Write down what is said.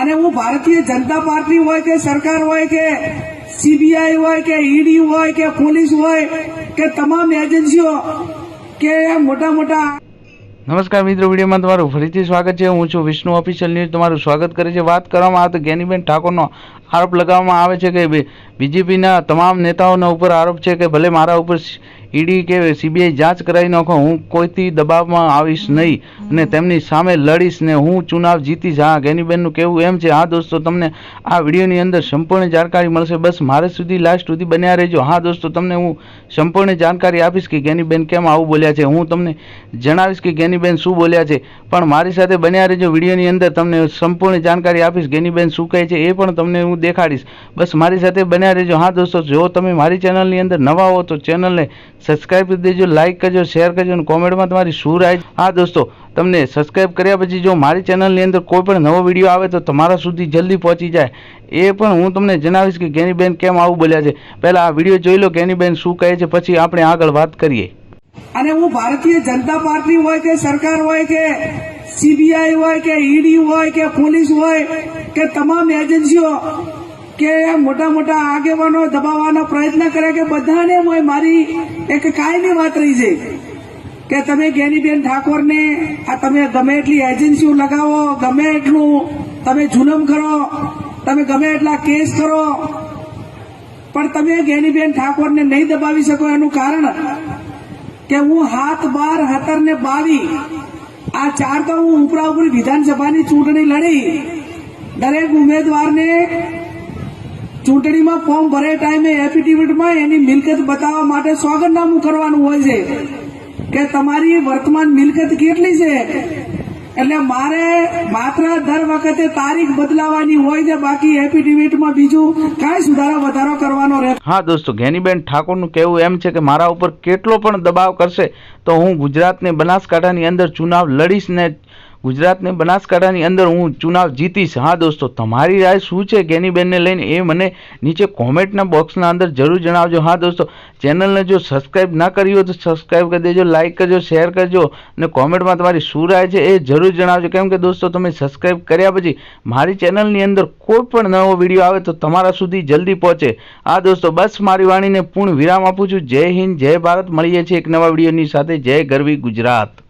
અને હું ભારતીય જનતા પાર્ટી હોય કે સરકાર હોય કે સીબીઆઈ હોય કે ઈડી હોય કે પોલીસ હોય કે તમામ એજન્સીઓ કે મોટા મોટા નમસ્કાર મિત્રો, વિડીયોમાં તમારું ફરીથી સ્વાગત છે. હું છું વિષ્ણુ ઓફિશિયલ ન્યૂઝ તમારું સ્વાગત કરે છે. વાત કરવામાં આવે તો જ્ઞાનીબેન ઠાકોરનો આરોપ લગાવવામાં આવે છે કે બીજેપીના તમામ નેતાઓના ઉપર આરોપ છે કે ભલે મારા ઉપર ઈડી કે સીબીઆઈ જાંચ કરાવી નાખો હું કોઈથી દબાવમાં આવીશ નહીં. અને તેમની સામે લડીશ ને હું ચુનાવ જીતીશ. હા જ્ઞાનીબેનનું કહેવું એમ છે. હા દોસ્તો તમને આ વિડીયોની અંદર સંપૂર્ણ જાણકારી મળશે. બસ મારે સુધી લાસ્ટ સુધી બન્યા રહેજો. હા દોસ્તો તમને હું સંપૂર્ણ જાણકારી આપીશ કે જ્ઞાનીબેન કેમ આવું બોલ્યા છે. હું તમને જણાવીશ કે જ્ઞાનીબેન શું બોલ્યા છે. પણ મારી સાથે બન્યા રહેજો વિડીયોની અંદર. તમને સંપૂર્ણ જાણકારી આપીશ જ્ઞાનીબેન શું કહે છે એ પણ તમને હું દેખાડીશ. બસ મારી સાથે બન્યા રહેજો. હા દોસ્તો જો તમે મારી ચેનલની અંદર નવા હો તો ચેનલને સબસ્ક્રાઈબ કરી દેજો લાઇક કરજો શેર કરજો અને કોમેન્ટમાં તમારી શું રાય? હા દોસ્તો, તમને સબસ્ક્રાઈબ કર્યા પછી જો મારી ચેનલની અંદર કોઈ પણ નવો વીડિયો આવે તો તમારા સુધી જલ્દી પહોંચી જાય. એ પણ હું તમને જણાવીશ કે ગેનીબેન કેમ આવું બોલ્યા છે. પહેલાં આ વીડિયો જોઈ લો, ગેનીબેન શું કહે છે, પછી આપણે આગળ વાત કરીએ. અને હું ભારતીય જનતા પાર્ટી હોય કે સરકાર હોય કે સીબીઆઈ હોય કે ઈડી હોય કે પોલીસ હોય કે તમામ એજન્સીઓ કે મોટા મોટા આગેવાનો દબાવવાનો પ્રયત્ન કરે કે બધાને મારી એક કાયમી વાત રહી છે. કે તમે ગેનીબેન ઠાકોરને આ તમે ગમે એટલી એજન્સીઓ લગાવો, ગમે એટલું તમે જુલમ કરો, તમે ગમે એટલા કેસ કરો, પણ તમે ગેનીબેન ઠાકોરને નહીં દબાવી શકો એનું કારણ કે હું હાથ બાર હતર બાવી, આ ચાર તો હું ઉપરા ઉપરી વિધાનસભાની ચૂંટણી લડી. દરેક ઉમેદવારને ચૂંટણીમાં ફોર્મ ભરે ટાઈમે એફિડેવિટમાં એની મિલકત બતાવવા માટે સોગંદનામું કરવાનું હોય છે. કે તમારી વર્તમાન મિલકત કેટલી છે? એટલે મારે માત્ર દર વખતે તારીખ બદલાવાની હોય છે, બાકી એફિડેવિટમાં બીજું કાંઈ સુધારો વધારો કરવાનો રહે હા દોસ્તો, ઘેનીબેન ઠાકોરનું કહેવું એમ છે કે મારા ઉપર કેટલો પણ દબાવ કરશે, તો હું ગુજરાતને બનાસકાંઠાની અંદર ચુનાવ લડીશ ને ગુજરાતને બનાસકાંઠાની અંદર હું ચુનાવ જીતીશ. હા દોસ્તો, તમારી રાય શું છે જ્ઞાનીબેનને લઈને એ મને નીચે કોમેન્ટના બોક્સના અંદર જરૂર જણાવજો. હા દોસ્તો, ચેનલને જો સબસ્ક્રાઈબ ના કરી હોય તો સબસ્ક્રાઈબ કરી દેજો, લાઇક કરજો, શેર કરજો અને કોમેન્ટમાં તમારી શું રાય છે એ જરૂર જણાવજો. કેમ કે દોસ્તો, તમે સબસ્ક્રાઈબ કર્યા પછી મારી ચેનલની અંદર કોઈ પણ નવો વીડિયો આવે તો તમારા સુધી જલ્દી પહોંચે. હા દોસ્તો, બસ મારી વાણીને પૂર્ણ વિરામ આપું છું. જય હિન્દ, જય ભારત. મળીએ છીએ એક નવા વિડીયોની સાથે. જય ગરવી ગુજરાત.